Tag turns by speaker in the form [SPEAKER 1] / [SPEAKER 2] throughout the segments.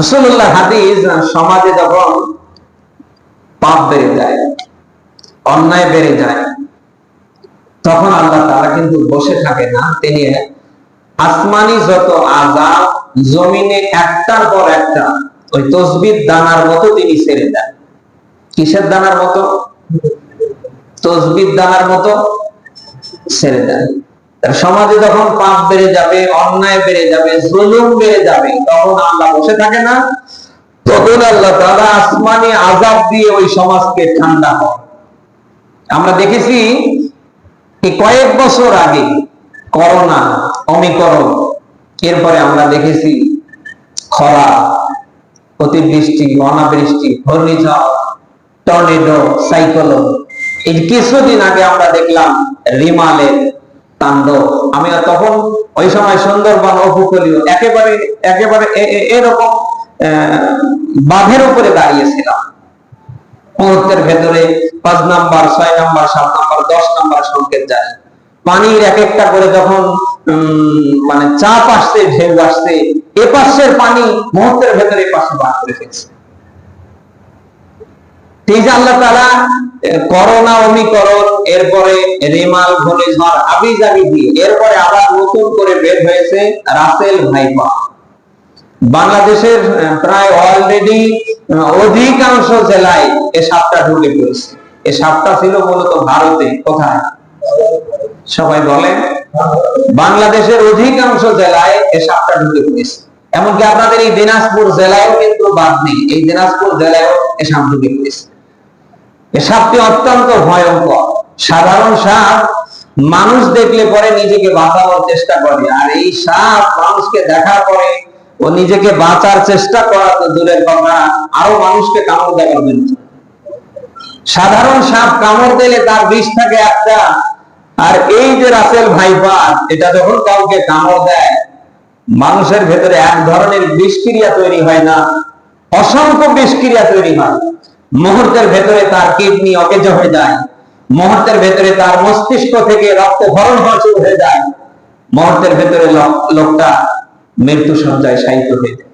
[SPEAKER 1] রসুল্লাহ হাদিস সমাজে যখন পাপ বেড়ে যায়, অন্যায় বেড়ে যায়, তখন আল্লাহ তারা কিন্তু বসে থাকে না, তিনি আসমানি যত আজাব জমিনে একটার পর একটা ওই তসবির দানার মতো তিনি ছেড়ে দেন। কিসের দানার মতো? তসবির দানার মতো ছেড়ে দেন। সমাজে যখন পাপ বেড়ে যাবে, অন্যায় বেড়ে যাবে, জুলুম বেড়ে যাবে, তখন আল্লাহ বসে থাকে না। তখন আল্লাহ তারা আসমানি আজাব দিয়ে ওই সমাজকে ঠান্ডা হয় আমরা দেখেছি কয়েক বছর আগে করোনা, অমিকরণ, এরপরে আমরা দেখেছি খরা, অতিবৃষ্টি, অনাবৃষ্টি, ঘূর্ণিঝড়, টর্নেডো, সাইক্লোন। এই কিছুদিন আগে আমরা দেখলাম রিমালের তাণ্ডব আমি তখন ওই সময় সুন্দরবন উপকূলীয় একেবারে একেবারে এরকম বাঁধের উপরে দাঁড়িয়েছিলাম। মুহূর্তের ভেতরে পাঁচ নাম্বার, ছয় নাম্বার, সাত নাম্বার, দশ নাম্বার সংকেত যায়। পানির এক একটা করে যখন মানে চাপ আসছে, ঢেউ আসছে এ পাশের পানি মুহূর্তের ভেতরে এ পাশে বার করে ফেলছে। বাংলাদেশের প্রায় অলরেডি অধিকাংশ জেলায় এ সাপটা ঢুকে পড়েছে। এ সাপটা ছিল মূলত ভারতে, কোথায়? সবাই বলে বাংলাদেশের অধিকাংশ জেলায় এ সাপটা ঢুকে পড়েছে। এমনকি আপনাদের এই দিনাজপুর জেলায় কিন্তু বাদ নেই। এই দিনাজপুর জেলায় এ সাপ ঢুকে পড়েছে। সাপটি অত্যন্ত ভয়ঙ্কর। সাধারণ সাপ মানুষ দেখলে পরে নিজেকে বাঁচানোর চেষ্টা করে। আর এই সাপ মানুষকে দেখার পরে ও নিজেকে বাঁচার চেষ্টা করা তো দূরের কথা, আরও মানুষকে কামড় দেওয়ার জন্য। সাধারণ সাপ কামড় দিলে তার বিষ থাকে একটা, আর এই যে রাসেল ভাইপার, এটা যখন কাউকে কামড় দেয়, মানুষের ভেতরে এক ধরনের বিষক্রিয়া তৈরি হয় না, অসংখ্য বিষক্রিয়া তৈরি হয়। মুহূর্তের ভেতরে তার কিডনি অকেজ হয়ে যায়। মুহূর্তের ভেতরে তার মস্তিষ্ক থেকে রক্ত ভরণ হওয়া শুরু হয়ে যায়। মুহূর্তের ভেতরে লোকটা মৃত্যু সজ্জায় শায়িত হয়ে যায়।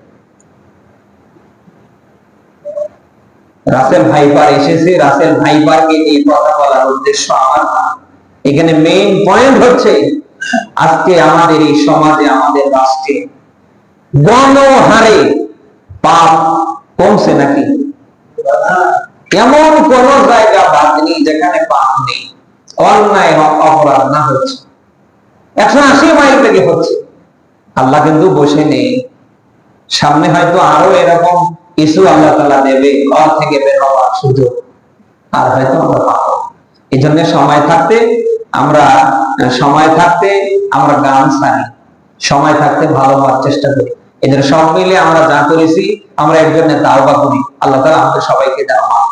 [SPEAKER 1] রাসেল ভাইপার এসেছে। রাসেল ভাইপারকে নিয়ে কথা বলার উদ্দেশ্য আমার এখানে মেইন পয়েন্ট হচ্ছে, আজকে আমাদের এই সমাজে, আমাদের রাষ্ট্রে গণহারে পাপ কমছে নাকি? এমন কোন জায়গা বাদ নেই যেখানে পাপ নেই। অন্যায় অ- অপরাধ না হচ্ছে। একশো আশি মাইল থেকে হচ্ছে। আল্লাহ কিন্তু বসে নেই। সামনে হয়তো আরও এরকম কিছু আল্লাহ তালা দেবে, ঘর থেকে বের হওয়ার সুযোগ। আর হয়তো আমরা পাবো। এই জন্য সময় থাকতে আমরা, সময় থাকতে আমরা গান সারি সময় থাকতে ভালো হওয়ার চেষ্টা করি। জন্য সব মিলে আমরা যা করেছি, আমরা একজনের তাওবা করি আল্লাহ তালা আমাদের সবাইকে দেওয়া